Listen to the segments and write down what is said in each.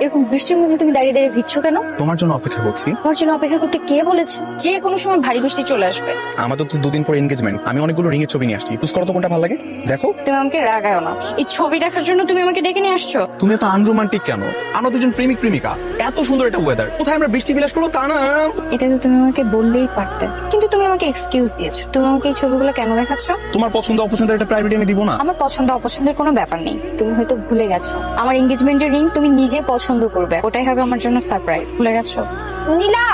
এরকম বৃষ্টির মধ্যে তুমি দাঁড়িয়ে দাঁড়িয়ে ভিজছো কেন? তোমার জন্য অপেক্ষা করছি। তোমার জন্য অপেক্ষা করতে কে বলেছে? যে কোনো সময় ভারী বৃষ্টি চলে আসবে। আমাদের তো দুদিন পর এনগেজমেন্ট আমি অনেকগুলো রিং এর ছবি নিয়ে আসছি। চুজ করো তো কোনটা ভালো লাগে? দেখো। তুমি আমাকে রাগাও না। এই ছবি দেখার জন্য তুমি আমাকে ডেকে নিয়ে আসছো? তুমি তো আনরোমান্টিক কেন? আমরা দুজন প্রেমিক প্রেমিকা। এত সুন্দর একটা ওয়েদার কোথায় আমরা বৃষ্টি বিলাস করব তা না। এটা তো তুমি আমাকে বললেই পারতে। তুমি আমাকে এক্সকিউজ দিয়েছ। তুমি আমাকে এই ছবিগুলো কেন দেখাচ্ছ? তোমার পছন্দ অপছন্দের একটা প্রাইভেট আমি দিব না। আমার পছন্দ অপছন্দের কোনো ব্যাপার নেই। তুমি হয়তো ভুলে গেছো। আমার এঙ্গেজমেন্টের রিং তুমি নিজে পছন্দ করবে। ওটাই হবে আমার জন্য সারপ্রাইজ ভুলে গেছো? নীলা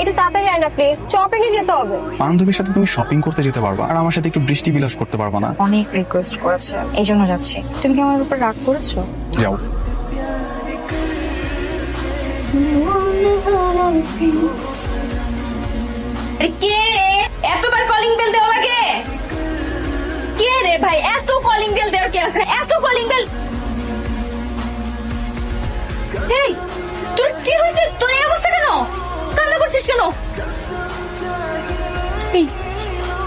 একটু তাড়াতাড়ি আয় না প্লিজ শপিং এ যেতে হবে। বান্ধবীর সাথে তুমি শপিং করতে যেতে পারবা। আর আমার সাথে একটু বৃষ্টি বিলাস করতে পারবা না। অনেক রিকোয়েস্ট করেছে। এই জন্য যাচ্ছি। তুমি কি আমার উপর রাগ করেছ? যাও। আরে কে? এতবার কলিং বেল দেওয়া লাগে? কে রে ভাই, এত কলিং বেল দেওয়ার কে আছে? এত কলিং বেল এই তোর কি হয়েছে? তোর এই অবস্থা কেন? কান্না করছিস কেন?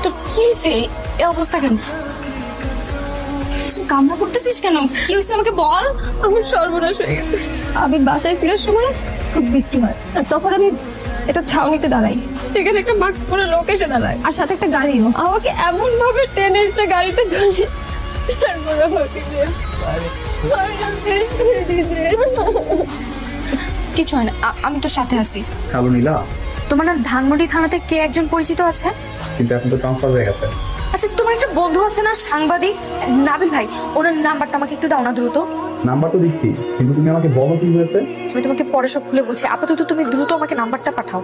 তোর কি হয়েছে? এই অবস্থা কেন? কান্না করতেছিস কেন? কি হয়েছে আমাকে বল? আমার সর্বনাশ হয়ে গেছে। আমি বাসায় ফেরার সময় খুব বৃষ্টি হয়। আর তখন আমি এটা ছাউনিতে দাঁড়াই। সেখানে একটা মাস্ক পরে লোক এসে দাঁড়ায়। আর সাথে একটা গাড়িও। আমাকে এমন ভাবে টেনে এসে গাড়িতে ধরে তারপরে আমাকে। কিছু হয় না আমি তোর সাথে আছি। হ্যালো নীলা? তোমার না ধানমন্ডি থানাতে কে একজন পরিচিত আছে? কিন্তু এখন তো ট্রান্সফার হয়ে গেছে। আচ্ছা তোমার একটা বন্ধু আছে না সাংবাদিক? নাবিল ভাই ওনার নাম্বারটা আমাকে একটু দাও না দ্রুত। নাম্বার তো দিচ্ছি কিন্তু তুমি আমাকে বলো কি হয়েছে? আমি তোমাকে পরে সব খুলে বলছি। আপাতত তুমি দ্রুত আমাকে নাম্বারটা পাঠাও।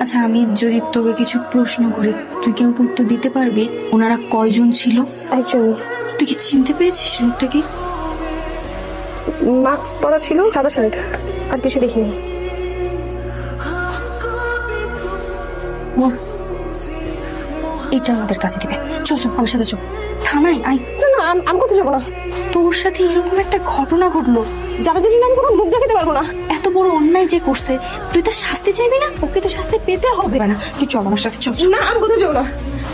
আচ্ছা আমি যদি তোকে কিছু প্রশ্ন করি তুই কি আমাকে উত্তর দিতে পারবি? ওনারা কয়জন ছিল? একজন। তুই কি চিনতে পেরেছিস লোকটাকে? মাস্ক পরা ছিল সাদা শার্ট। আর কিছু দেখিনি। এটা আমাদের কাছে দিবে। চল চল আমার সাথে চল। থানায় আই না না আমি কোথাও যাব না। তোর সাথে এরকম একটা ঘটনা ঘটলো? যারা জানি আমি কোথাও মুখ দেখাতে পারব না। বড় অন্যায় যে করছে তুই তো শাস্তি চাইবি না? ওকে তো শাস্তি পেতে হবে। না তুই চল আমার সাথে চল। না আমি কোথাও যাব না।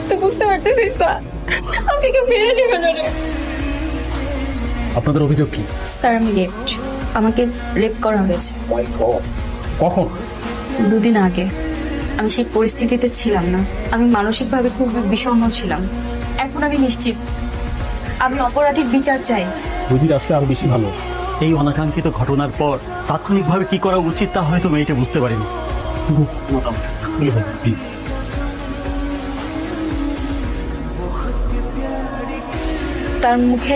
তুই বুঝতে পারতেছিস না। আমাকে কেউ মেরে নেবে না রে। আপনাদের অভিযোগ কি? স্যার আমি রেপড আমাকে রেপ করা হয়েছে। কখন? দুদিন আগে। আমি সেই পরিস্থিতিতে ছিলাম না। আমি মানসিকভাবে খুব বিষণ্ণ ছিলাম। এখন আমি নিশ্চিত। আমি অপরাধীর বিচার চাই। যদি আসলে আরও বেশি ভালো। এই অনাকাঙ্ক্ষিত ঘটনার পর তাৎক্ষণিকভাবে কি করা উচিত তা হয়তো মেয়েটা বুঝতে পারেনি। প্লিজ তার মুখে